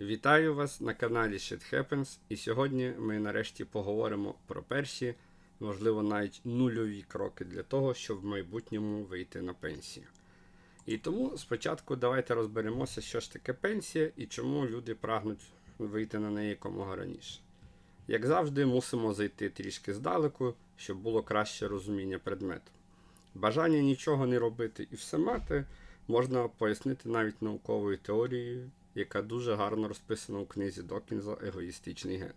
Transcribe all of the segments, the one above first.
Вітаю вас на каналі Shit Happens, і сьогодні ми нарешті поговоримо про перші, можливо, навіть нульові кроки для того, щоб в майбутньому вийти на пенсію. І тому спочатку давайте розберемося, що ж таке пенсія і чому люди прагнуть вийти на неї якомога раніше. Як завжди, мусимо зайти трішки здалеку, щоб було краще розуміння предмету. Бажання нічого не робити і все мати можна пояснити навіть науковою теорією, яка дуже гарно розписана у книзі Докінза Егоїстичний ген.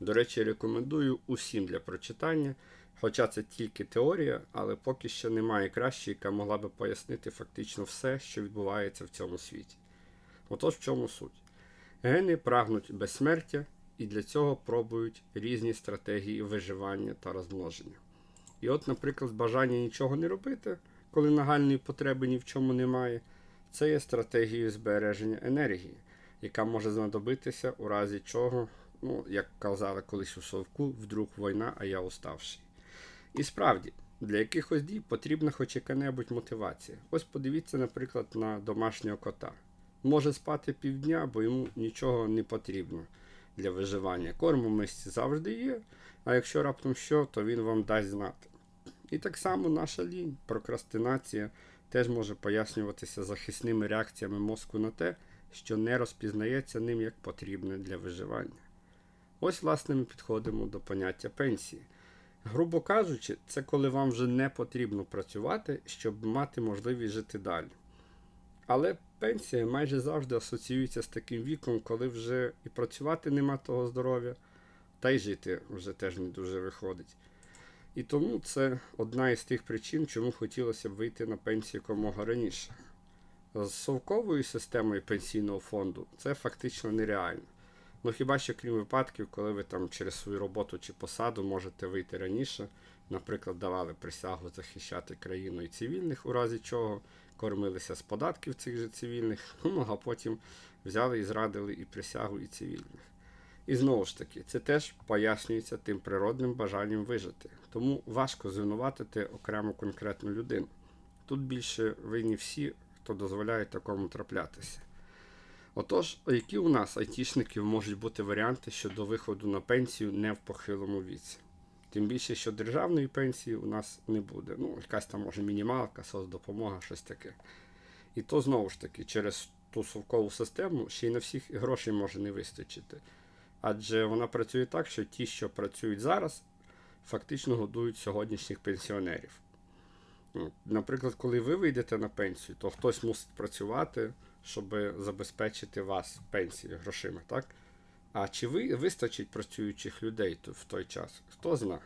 До речі, рекомендую усім для прочитання, хоча це тільки теорія, але поки що немає кращої, яка могла би пояснити фактично все, що відбувається в цьому світі. Отож, в чому суть? Гени прагнуть безсмертя і для цього пробують різні стратегії виживання та розмноження. І от, наприклад, бажання нічого не робити, коли нагальної потреби ні в чому немає, це є стратегією збереження енергії, яка може знадобитися у разі чого, ну, як казали колись у Совку, вдруг війна, а я уставший. І справді, для якихось дій потрібна хоч яка-небудь мотивація. Ось подивіться, наприклад, на домашнього кота. Може спати півдня, бо йому нічого не потрібно для виживання. Корм у мисці завжди є, а якщо раптом що, то він вам дасть знати. І так само наша лінь, прокрастинація теж може пояснюватися захисними реакціями мозку на те, що не розпізнається ним як потрібне для виживання. Ось, власне, ми підходимо до поняття пенсії. Грубо кажучи, це коли вам вже не потрібно працювати, щоб мати можливість жити далі. Але пенсія майже завжди асоціюється з таким віком, коли вже і працювати нема того здоров'я, та й жити вже теж не дуже виходить. І тому це одна із тих причин, чому хотілося б вийти на пенсію якомога раніше. З совковою системою пенсійного фонду це фактично нереально. Ну хіба що крім випадків, коли ви там через свою роботу чи посаду можете вийти раніше, наприклад, давали присягу захищати країну і цивільних, у разі чого кормилися з податків цих же цивільних, ну а потім взяли і зрадили і присягу, і цивільних. І знову ж таки, це теж пояснюється тим природним бажанням вижити. Тому важко звинуватити окрему конкретну людину. Тут більше винні всі, хто дозволяє такому траплятися. Отож, які у нас айтішників можуть бути варіанти щодо виходу на пенсію не в похилому віці? Тим більше, що державної пенсії у нас не буде. Ну, якась там може мінімалка, соцдопомога, щось таке. І то знову ж таки, через ту совкову систему ще й на всіх грошей може не вистачити. Адже вона працює так, що ті, що працюють зараз, фактично годують сьогоднішніх пенсіонерів. Наприклад, коли ви вийдете на пенсію, то хтось мусить працювати, щоб забезпечити вас пенсією грошима, так? А чи ви вистачить працюючих людей в той час? Хто знає?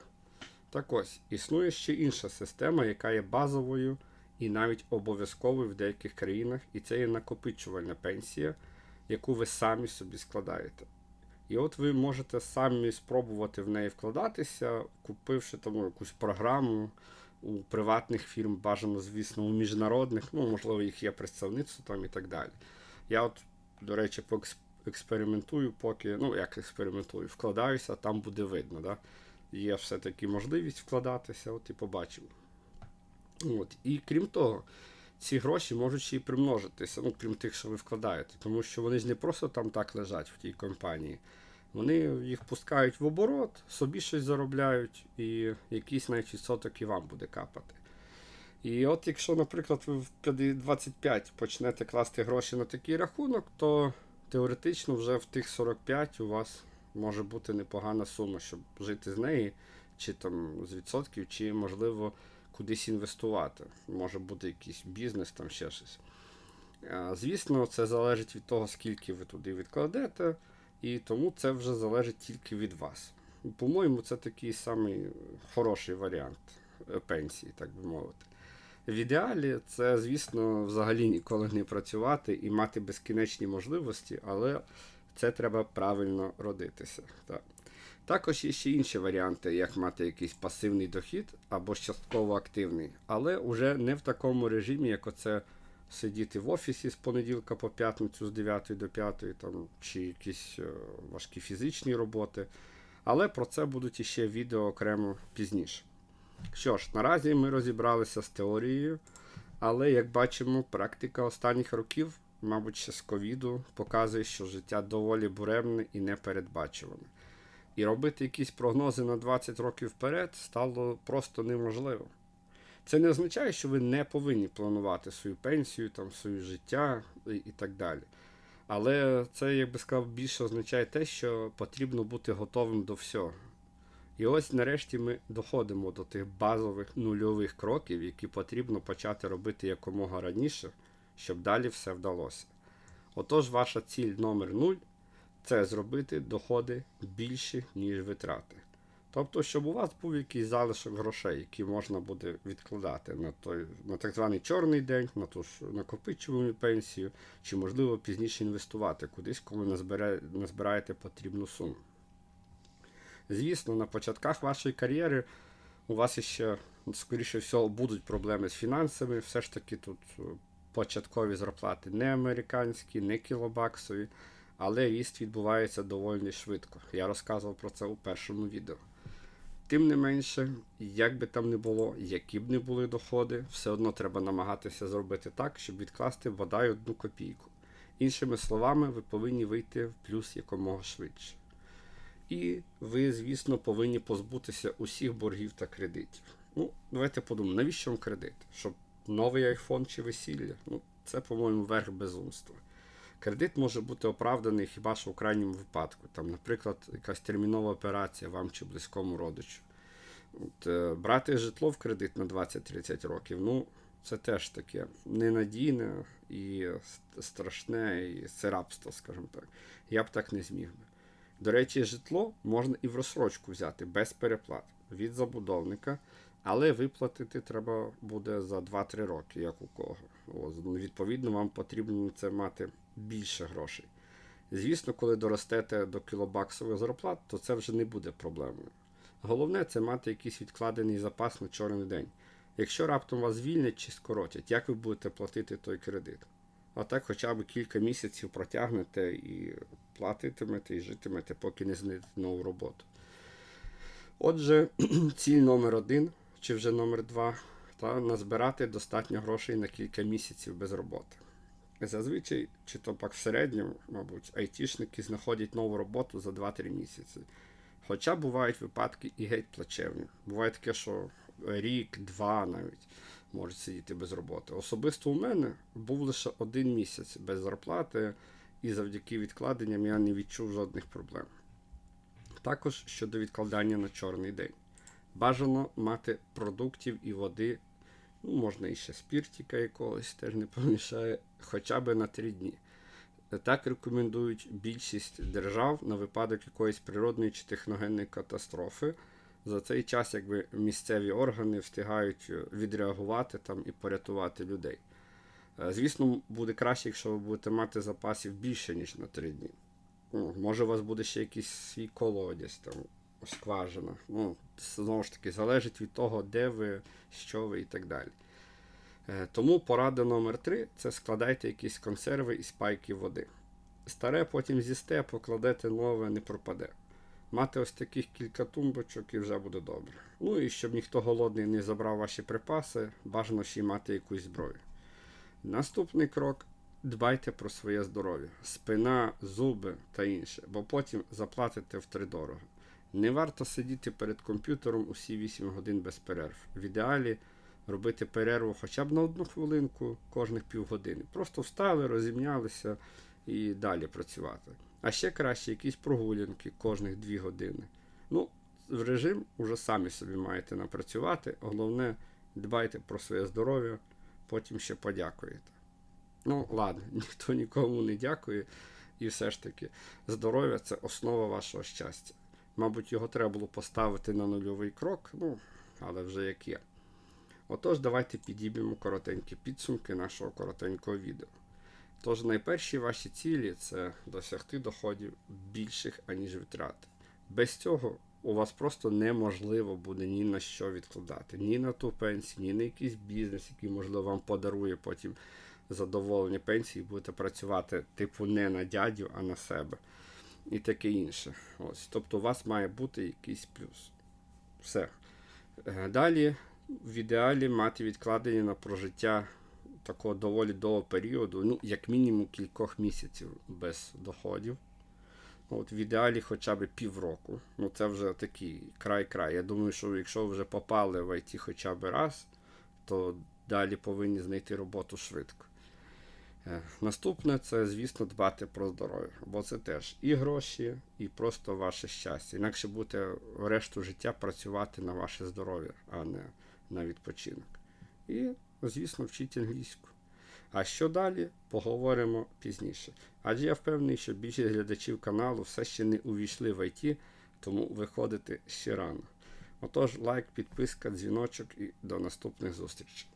Так ось, існує ще інша система, яка є базовою і навіть обов'язковою в деяких країнах, і це є накопичувальна пенсія, яку ви самі собі складаєте. І от ви можете самі спробувати в неї вкладатися, купивши там якусь програму у приватних фірм, бажано, звісно, у міжнародних, ну, можливо, їх є представництво там і так далі. Я от, до речі, експериментую, поки, ну, як експериментую, вкладаюся, там буде видно. Да? Є все-таки можливість вкладатися, от і побачив. От. І крім того, ці гроші можуть ще й примножитися, ну, крім тих, що ви вкладаєте, тому що вони ж не просто там так лежать в тій компанії. Вони їх пускають в оборот, собі щось заробляють, і якийсь навіть відсоток і вам буде капати. І от якщо, наприклад, ви в 25 почнете класти гроші на такий рахунок, то теоретично вже в тих 45 у вас може бути непогана сума, щоб жити з неї, чи там з відсотків, чи можливо кудись інвестувати. Може бути якийсь бізнес, там ще щось. Звісно, це залежить від того, скільки ви туди відкладете, і тому це вже залежить тільки від вас. По-моєму, це такий самий хороший варіант пенсії, так би мовити. В ідеалі це, звісно, взагалі ніколи не працювати і мати безкінечні можливості, але це треба правильно родитися. Так. Також є ще інші варіанти, як мати якийсь пасивний дохід або частково активний, але вже не в такому режимі, як оце сидіти в офісі з понеділка по п'ятницю з 9 до 5, там, чи якісь важкі фізичні роботи. Але про це будуть іще відео окремо пізніше. Що ж, наразі ми розібралися з теорією, але, як бачимо, практика останніх років мабуть, ще з ковіду, показує, що життя доволі буремне і непередбачуване. І робити якісь прогнози на 20 років вперед стало просто неможливо. Це не означає, що ви не повинні планувати свою пенсію, там, своє життя і, і так далі. Але це, як би сказав, більше означає те, що потрібно бути готовим до всього. І ось нарешті ми доходимо до тих базових нульових кроків, які потрібно почати робити якомога раніше, щоб далі все вдалося. Отож, ваша ціль номер 0 це зробити доходи більші, ніж витрати. Тобто, щоб у вас був якийсь залишок грошей, які можна буде відкладати на той, на так званий чорний день, на ту ж накопичувальну пенсію, чи, можливо, пізніше інвестувати кудись, коли назбираєте потрібну суму. Звісно, на початках вашої кар'єри у вас ще, скоріше всього, будуть проблеми з фінансами. Все ж таки тут е, початкові зарплати не американські, не кілобаксові, але ріст відбувається доволі швидко. Я розказував про це у першому відео. Тим не менше, як би там не було, які б не були доходи, все одно треба намагатися зробити так, щоб відкласти бодай одну копійку. Іншими словами, ви повинні вийти в плюс якомога швидше. І ви, звісно, повинні позбутися усіх боргів та кредитів. Ну, давайте подумаємо, навіщо вам кредит? Щоб новий айфон чи весілля? Ну, це, по-моєму, верх безумства. Кредит може бути оправданий хіба що в крайньому випадку. Там, наприклад, якась термінова операція вам чи близькому родичу. От, е, брати житло в кредит на 20-30 років, ну, це теж таке ненадійне і страшне, і це рабство, скажімо так. Я б так не зміг би. До речі, житло можна і в розсрочку взяти без переплат від забудовника, але виплатити треба буде за 2-3 роки, як у кого. О, відповідно, вам потрібно це мати більше грошей. Звісно, коли доростете до кілобаксових зарплат, то це вже не буде проблемою. Головне це мати якийсь відкладений запас на чорний день. Якщо раптом вас звільнять чи скоротять, як ви будете платити той кредит? А так хоча б кілька місяців протягнете і платитимете, і житимете, поки не знайдете нову роботу. Отже, ціль номер один, чи вже номер два, та назбирати достатньо грошей на кілька місяців без роботи. Зазвичай, чи то пак в середньому, мабуть, айтішники знаходять нову роботу за 2-3 місяці. Хоча бувають випадки і геть плачевні. Буває таке, що рік, два навіть можуть сидіти без роботи. Особисто у мене був лише один місяць без зарплати, і завдяки відкладенням я не відчув жодних проблем. Також щодо відкладання на чорний день. Бажано мати продуктів і води, ну, можна і ще спіртіка якогось теж не помішає, хоча б на 3 дні. Так рекомендують більшість держав на випадок якоїсь природної чи техногенної катастрофи. За цей час якби місцеві органи встигають відреагувати там і порятувати людей. Звісно, буде краще, якщо ви будете мати запасів більше, ніж на 3 дні. Ну, Може, у вас буде ще якийсь свій колодязь, там, скважина. Ну, Знову ж таки, залежить від того, де ви, що ви і так далі. Тому порада номер 3 це складайте якісь консерви і спайки води. Старе потім з'їсте, покладете нове, не пропаде. Мати ось таких кілька тумбочок і вже буде добре. Ну і щоб ніхто голодний не забрав ваші припаси, бажано ще й мати якусь зброю. Наступний крок дбайте про своє здоров'я, спина, зуби та інше, бо потім заплатите втридорого. Не варто сидіти перед комп'ютером усі 8 годин без перерв. В ідеалі робити перерву хоча б на одну хвилинку кожних півгодини. Просто встали, розімнялися і далі працювати. А ще краще якісь прогулянки кожних 2 години. Ну, в режим уже самі собі маєте напрацювати. Головне, дбайте про своє здоров'я, потім ще подякуєте. Ну, ладно, ніхто нікому не дякує. І все ж таки, здоров'я це основа вашого щастя. Мабуть, його треба було поставити на нульовий крок, ну, але вже як є. Отож, давайте підіб'ємо коротенькі підсумки нашого коротенького відео. Тож, найперші ваші цілі це досягти доходів більших, аніж витрати. Без цього у вас просто неможливо буде ні на що відкладати, ні на ту пенсію, ні на якийсь бізнес, який, можливо, вам подарує потім задоволення пенсії, будете працювати, типу, не на дядю, а на себе. І таке інше. Ось. Тобто у вас має бути якийсь плюс. Все. Далі, в ідеалі, мати відкладення на прожиття такого доволі довгого періоду, ну, як мінімум кількох місяців без доходів. От в ідеалі хоча б півроку. Ну це вже такий край-край. Я думаю, що якщо вже попали в IT хоча б раз, то далі повинні знайти роботу швидко. Е, Наступне це, звісно, дбати про здоров'я, бо це теж і гроші, і просто ваше щастя. Інакше будете решту життя працювати на ваше здоров'я, а не на відпочинок. І, звісно, вчіть англійську. А що далі, поговоримо пізніше. Адже я впевнений, що більшість глядачів каналу все ще не увійшли в IT, тому виходити ще рано. Отож, лайк, підписка, дзвіночок і до наступних зустрічей.